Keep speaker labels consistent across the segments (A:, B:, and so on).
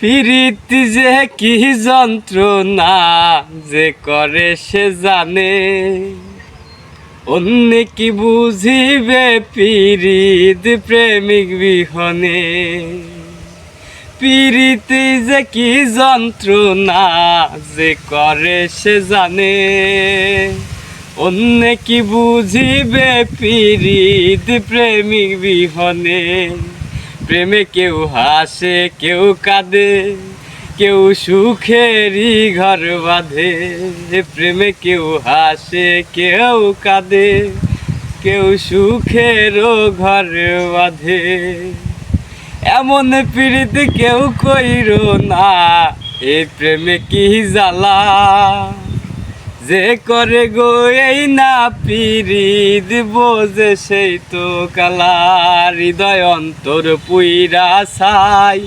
A: পিরিতি যে কি যন্ত্রণা যে করে সে জানে। অন্য কি বুঝিবে পিরিত প্রেমিক বিহনে। পিরিতি যে কি যন্ত্রণা যে করে সে জানে। অন্য কি বুঝিবে পিরিত প্রেমিক বিহনে। প্রেমে কেউ হাসে, কেউ কাঁদে, কেউ সুখেরই ঘর বাঁধে। প্রেমে কেউ হাসে, কেউ কাঁদে, কেউ সুখেরও ঘর বাঁধে। এমন পীড়িত কেউ কইর না, এ প্রেমে কি জ্বালা? যে করে গো এই না পিরিত বোঝে সেই তো কালা হৃদয় অন্তর পুইরা ছাই।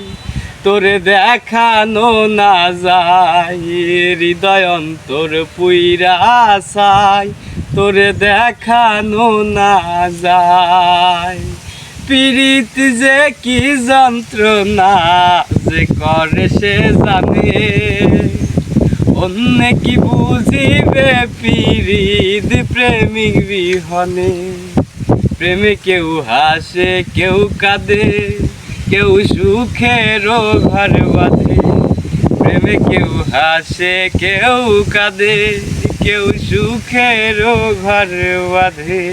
A: তোরে দেখানো না যায়, হৃদয় অন্তর পুইরা ছাই। তোরে দেখানো না যায়। পীড়িত যে কি যন্ত্রণা যে করে সে জানে। অন্য কি বুঝিবে পীড়িত প্রেমিক বিহনে? প্রেমে কেউ হাসে, কেউ কাঁদে, কেউ সুখেরও ঘর বাঁধে। প্রেমে কেউ হাসে, কেউ কাঁদে, কেউ সুখেরও ঘর বাঁধে।